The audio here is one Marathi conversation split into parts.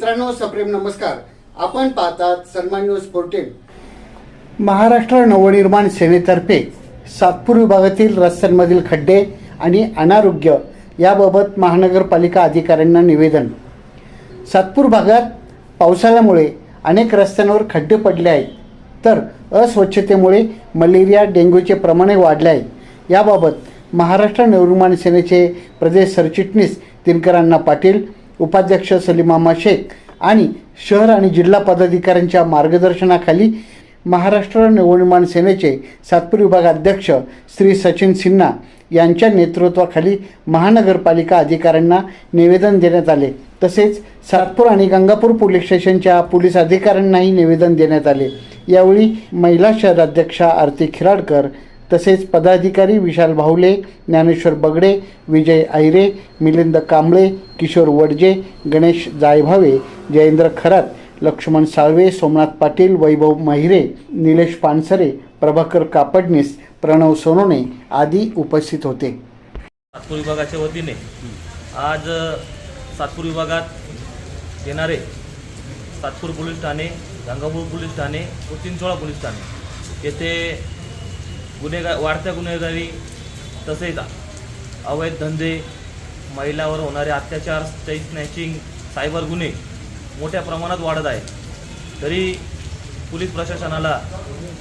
मित्रांनो सप्रेम नमस्कार. आपण पाहतात सन्मान न्यूज फोर्टीन महाराष्ट्र नवनिर्माण सेनेतर्फे सातपूर विभागातील रस्त्यांमधील खड्डे आणि अनारोग्य याबाबत महानगरपालिका अधिकाऱ्यांना निवेदन. सातपूर भागात पावसाळ्यामुळे अनेक रस्त्यांवर खड्डे पडले आहेत. तर अस्वच्छतेमुळे मलेरिया डेंग्यूचे प्रमाणही वाढले आहे. याबाबत महाराष्ट्र नवनिर्माण सेनेचे प्रदेश सरचिटणीस दिनकरांना पाटील उपाध्यक्ष सलीमामा शेख आणि शहर आणि जिल्हा पदाधिकाऱ्यांच्या मार्गदर्शनाखाली महाराष्ट्र नवनिर्माण सेनेचे सातपूर विभाग अध्यक्ष श्री सचिन सिन्हा यांच्या नेतृत्वाखाली महानगरपालिका अधिकाऱ्यांना निवेदन देण्यात आले. तसेच सातपूर आणि गंगापूर पोलीस स्टेशनच्या पोलीस अधिकाऱ्यांनाही निवेदन देण्यात आले. यावेळी महिला शहराध्यक्षा आरती खिराडकर तसेच पदाधिकारी विशाल भावले ज्ञानेश्वर बगडे विजय आयरे मिलिंद कांबळे किशोर वडजे गणेश जायभावे जयेंद्र खरात लक्ष्मण साळवे सोमनाथ पाटील वैभव महिरे निलेश पानसरे प्रभाकर कापडनीस प्रणव सोनोने आदी उपस्थित होते. सातपूर विभागाच्या वतीने आज सातपूर विभागात येणारे सातपूर पोलीस ठाणे गंगापूर पोलीस ठाणे व चिंचोळा पोलीस ठाणे येथे गुन्हेगार वाढत्या गुन्हेगारी तसेच अवैध धंदे महिलावर होणारे अत्याचार स्नॅचिंग सायबर गुन्हे मोठ्या प्रमाणात वाढत आहेत. तरी पोलीस प्रशासनाला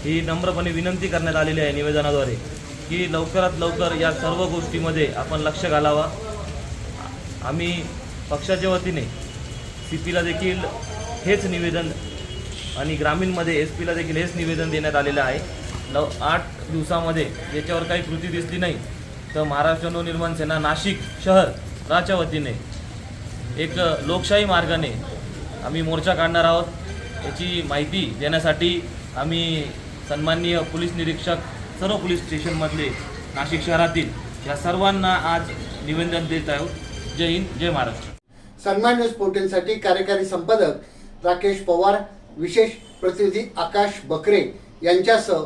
ही नम्रपणे विनंती करण्यात आलेली आहे निवेदनाद्वारे की लवकरात लवकर या सर्व गोष्टीमध्ये आपण लक्ष घालावा. आम्ही पक्षाच्या वतीने सी पीला देखील हेच निवेदन आणि ग्रामीणमध्ये एस पीला देखील हेच निवेदन देण्यात आलेलं आहे. नऊ आठ दिवसामध्ये याच्यावर काही कृती दिसली नाही. तर महाराष्ट्र नवनिर्माण सेना नाशिक शहराच्या वतीने एक लोकशाही मार्गाने आम्ही मोर्चा काढणार आहोत. याची माहिती देण्यासाठी आम्ही सन्माननीय पोलीस निरीक्षक सर्व पोलीस स्टेशनमधले नाशिक शहरातील या सर्वांना आज निवेदन देत आहोत. जय हिंद जय महाराष्ट्र. सन्मान न्यूज पोर्टलसाठी कार्यकारी संपादक राकेश पवार विशेष प्रतिनिधी आकाश बकरे यांच्यासह